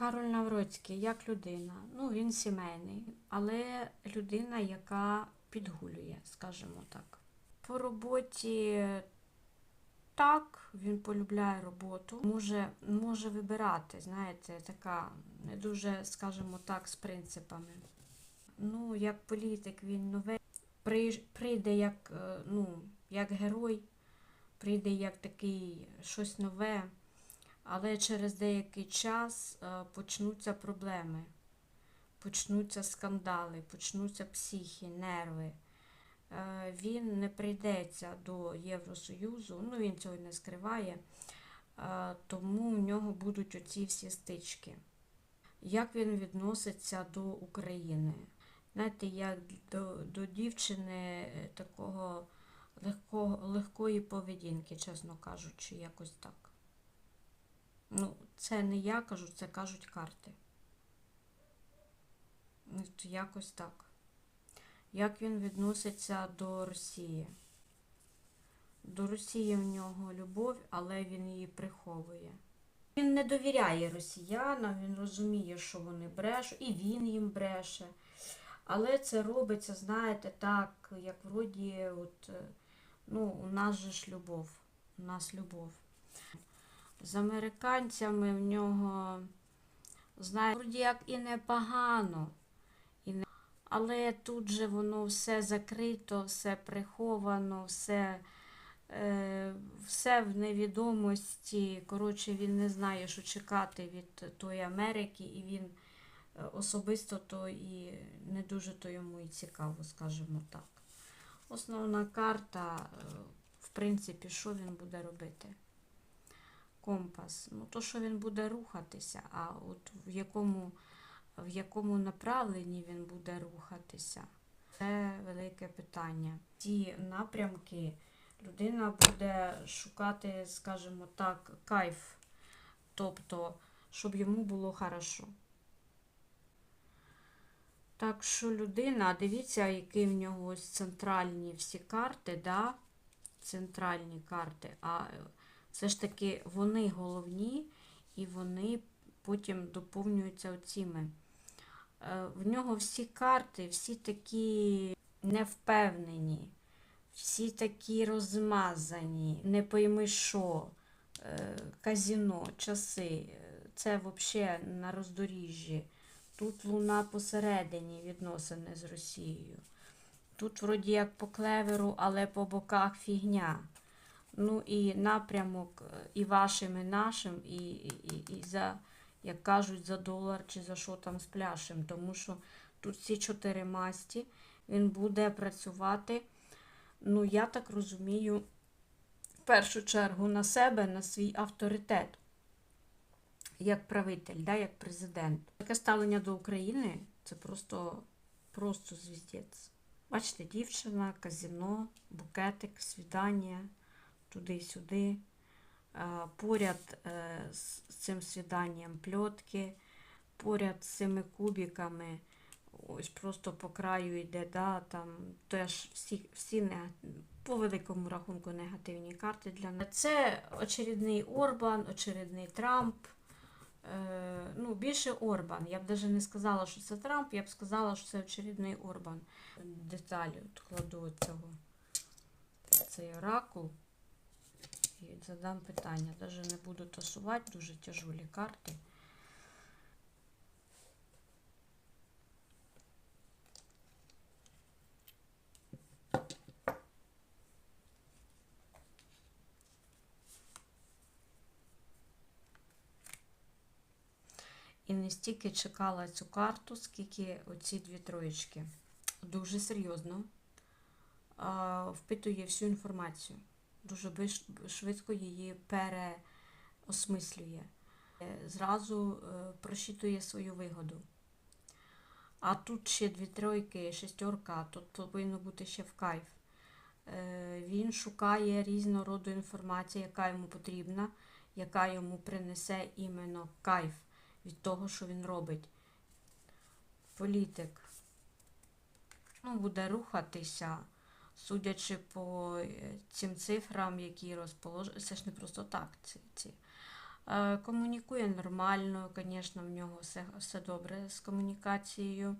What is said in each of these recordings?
Кароль Навроцький як людина. Ну, він сімейний, але людина, яка підгулює, скажімо так. По роботі так, він полюбляє роботу, може, може вибирати, знаєте, така не дуже, скажімо так, з принципами. Ну, як політик він новий, прийде як, е, ну, як герой, прийде як такий щось нове, але через деякий час е, почнуться проблеми, почнуться скандали, почнуться психі, нерви. Е, Він не прийдеться до Євросоюзу, ну він цього не скриває, е, тому в нього будуть оці всі стички. Як він відноситься до України? Знаєте, як до, до дівчини такого легкого, легкої поведінки, чесно кажучи, якось так. Ну, це не я кажу, це кажуть карти. Ну, Якось так. Як він відноситься до Росії? До Росії в нього любов, але він її приховує. Він не довіряє росіянам, він розуміє, що вони брешуть, і він їм бреше. Але це робиться, знаєте, так, як вроді, от, е, ну, у нас же ж любов. У нас любов. З американцями в нього, знаєте, як і непогано. І не... Але тут же воно все закрито, все приховано, все, е, все в невідомості. Коротше, він не знає, що чекати від тої Америки, і він е, особисто то і не дуже то йому і цікаво, скажімо так. Основна карта, е, в принципі, що він буде робити? Компас. Ну, то, що він буде рухатися, а от в якому, в якому направленні він буде рухатися, це велике питання. Ці напрямки людина буде шукати, скажімо так, кайф, тобто, щоб йому було хорошо. Так що людина, дивіться, які в нього ось центральні всі карти, да? центральні карти, а все ж таки вони головні і вони потім доповнюються оціми. Е, В нього всі карти, всі такі невпевнені, всі такі розмазані, не пойми що, Е, казіно, часи, е, це взагалі на роздоріжжі. Тут луна посередині відносини з Росією. Тут вроді як по клеверу, але по боках фігня. Ну і напрямок е, і вашим, і нашим, і, і, і- за, як кажуть, за долар чи за що там з пляшем. Тому що тут всі чотири масті, він буде працювати, ну я так розумію, в першу чергу на себе, на свій авторитет. Як правитель, да, як президент. Таке ставлення до України це просто, просто звіздець. Бачите, дівчина, казино, букетик, свідання, туди-сюди. Поряд е, з цим свіданням пльотки, поряд з цими кубиками, ось просто по краю йде, да, там теж всі, всі по великому рахунку негативні карти для нас. Це очередний Орбан, очередний Трамп. Е, ну, більше Орбан. Я б навіть не сказала, що це Трамп, я б сказала, що це очередний Орбан. Деталі от кладу цього цей оракул і задам питання. Навіть не буду тасувати дуже тяжолі карти. І не стільки чекала цю карту, скільки оці дві троєчки. Дуже серйозно впитує всю інформацію. Дуже швидко її переосмислює. Е, Зразу е, просчитує свою вигоду. А тут ще дві тройки, шестерка, тут повинно бути ще в кайф. Е, Він шукає різного роду інформацію, яка йому потрібна, яка йому принесе іменно кайф від того, що він робить. Політик ну, буде рухатися, судячи по е, цим цифрам, які розположені. Це ж не просто так. Ці, ці. Е, Комунікує нормально, звісно, в нього все, все добре з комунікацією.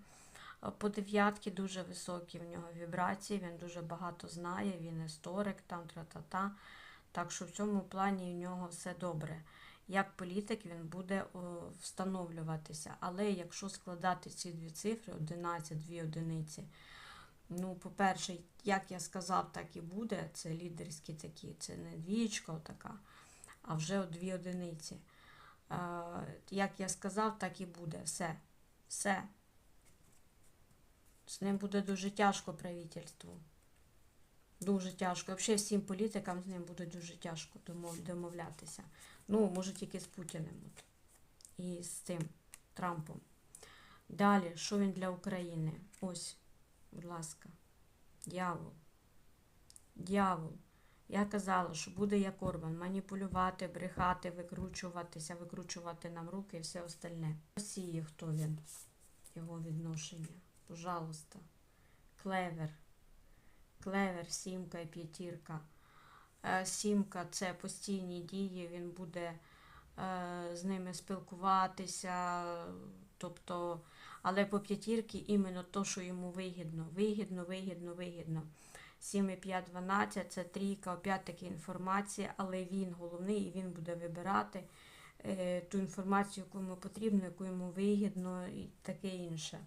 Е, По дев'ятки дуже високі в нього вібрації, він дуже багато знає, він історик, там тра-та-та. Так що в цьому плані в нього все добре. Як політик він буде встановлюватися. Але якщо складати ці дві цифри, 11, дві одиниці, ну, по-перше, як я сказав, так і буде. Це лідерські такі, це не двічка така, а вже дві одиниці. Е, як я сказав, так і буде. Все. Все. З ним буде дуже тяжко правительству. Дуже тяжко. Взагалі всім політикам з ним буде дуже тяжко домов- домовлятися. Ну, може тільки з Путіним от. і з цим Трампом. Далі, що він для України? Ось, будь ласка, дьявол. Дьявол. Я казала, що буде як Орбан, маніпулювати, брехати, викручуватися, викручувати нам руки і все остальне. Росії, хто він? Його відношення. Пожалуйста. Клевер. Клевер, сімка і п'ятірка. Е, Сімка це постійні дії, він буде е, з ними спілкуватися. Тобто, але по п'ятірки іменно то, що йому вигідно. Вигідно, вигідно, вигідно. 7 і 5, 12 це трійка, опять-таки інформація, але він головний і він буде вибирати е, ту інформацію, яку йому потрібно, яку йому вигідно і таке інше.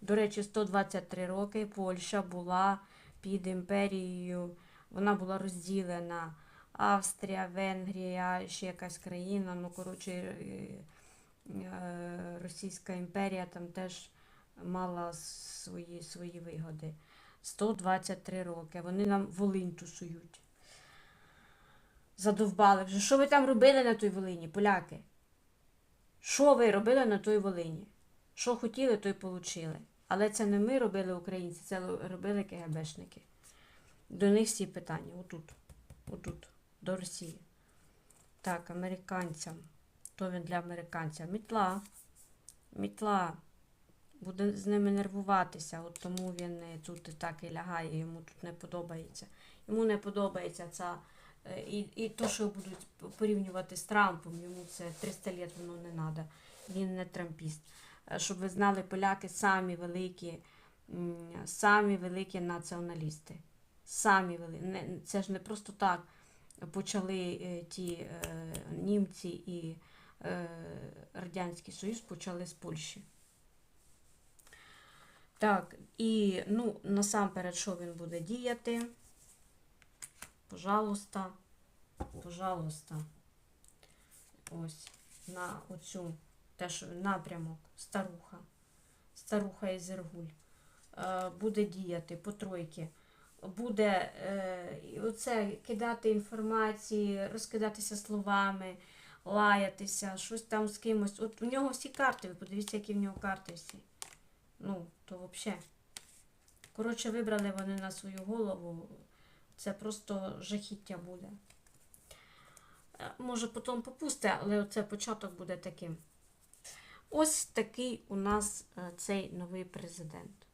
До речі, 123 роки Польща була під імперією, вона була розділена. Австрія, Венгрія, ще якась країна, ну, коротше, е, Російська імперія там теж мала свої, свої вигоди. 123 роки. Вони нам Волинь тусують. Задовбали вже. Що ви там робили на той Волині, поляки? Що ви робили на той Волині? Що хотіли, то й получили. Але це не ми робили українці, це робили КГБшники. До них всі питання. Отут. Отут. До Росії. Так, американцям. То він для американця. Мітла. Мітла. Буде з ними нервуватися, от тому він тут так і лягає, йому тут не подобається. Йому не подобається ця. е, І, і то, що будуть порівнювати з Трампом, йому це 300 літ воно не треба. Він не трампіст. Е, Щоб ви знали, поляки самі великі, самі великі націоналісти. Самі великі. Це ж не просто так почали е, ті німці і Радянський Союз почали з Польщі. Так, і ну, насамперед, що він буде діяти? Пожалуйста, пожалуйста. Ось на оцю теж напрямок старуха. Старуха із Іргуль. Е, буде діяти по тройки. Буде е, оце кидати інформації, розкидатися словами, лаятися, щось там з кимось. От у нього всі карти, ви подивіться, які в нього карти всі. Ну, то взагалі. Коротше, вибрали вони на свою голову. Це просто жахіття буде. Е, Може, потім попусте, але оце початок буде таким. Ось такий у нас е, цей новий президент.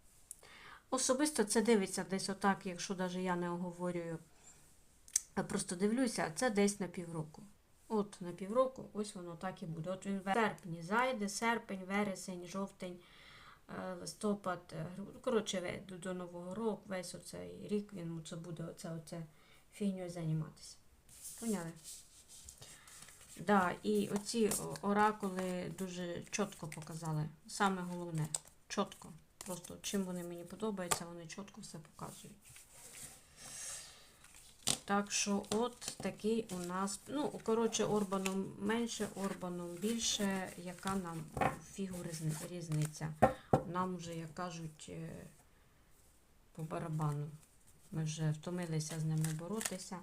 Особисто це дивиться десь отак, якщо навіть я не оговорюю, просто дивлюся, це десь на півроку. От на півроку, ось воно так і буде. От він в серпні зайде, серпень, вересень, жовтень, е, листопад, е, коротше, до, до Нового року, весь оцей рік він це буде оце, оце фігньою займатися. Поняли? Да, і оці оракули дуже чітко показали. Саме головне, чітко. Просто чим вони мені подобаються, вони чітко все показують. Так що от такий у нас, ну, коротше, Орбаном менше, Орбаном більше, яка нам фігу різниця. Нам вже, як кажуть, е, по барабану. Ми вже втомилися з ними боротися.